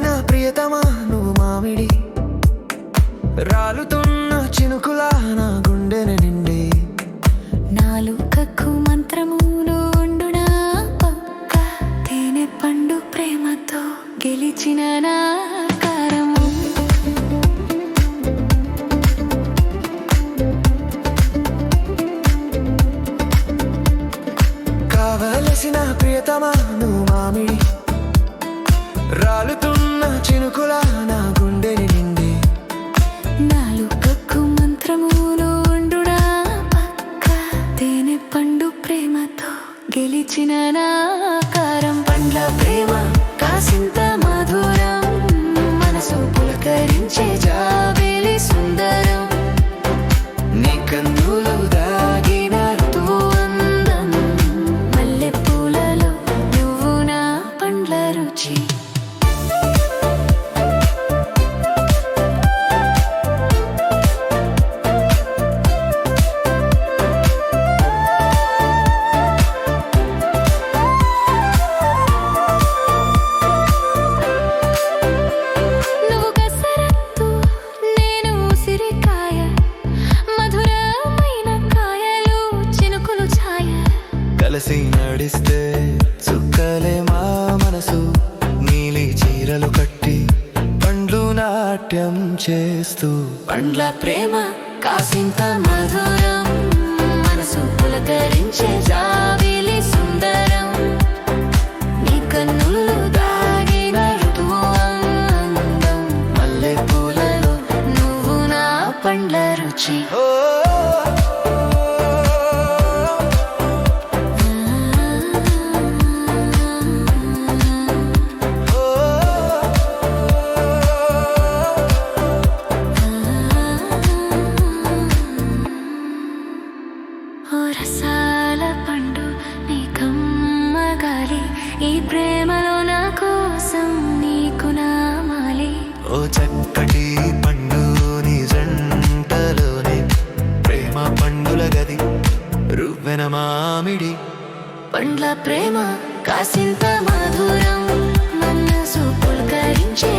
కావలసిన ప్రియతమా నువ్వు మామిడి. రాలుతున్న చినుకులా నా గుండెని నిండి. నాలుకకు మంత్రమును ఉండునా పక్క. తేనె పండు ప్రేమతో గెలిచిన నా కావలసిన ప్రియతమా నువ్వు మామిడి. రాలుతున్న చినుకులా నా గుండెని నిండి. నాలుకకు మంత్రమును ఉండునా? పక్క తేనె పండు ప్రేమతో గెలిచిన నా కారం. పండ్ల ప్రేమ కాసింత మధురం. మనసు పులకరించే జాబిలి సుందరం. నీ కన్నులు దాగిన ఋతువు అందం మల్లె పూలలో నువ్వు నా పండ్ల రుచి. కలిసి నడిస్తే చుక్కలే మా మనసు నీలి చీరలు కట్టి పండ్లు నాట్యం చేస్తూ. పండ్ల ప్రేమ కాసింత మధురం మనసు పులకరించే జాబిలి రసాల పండు నీ కమ్మగాలి ఈ ప్రేమలో నా కోసం నీకు నామాలి ఓ చక్కటి పండు నీ జంటలోనే ప్రేమ పండుల గది రువ్వెన మామిడి. పండ్ల ప్రేమ కాసింత మధురం మనసు పులకరించే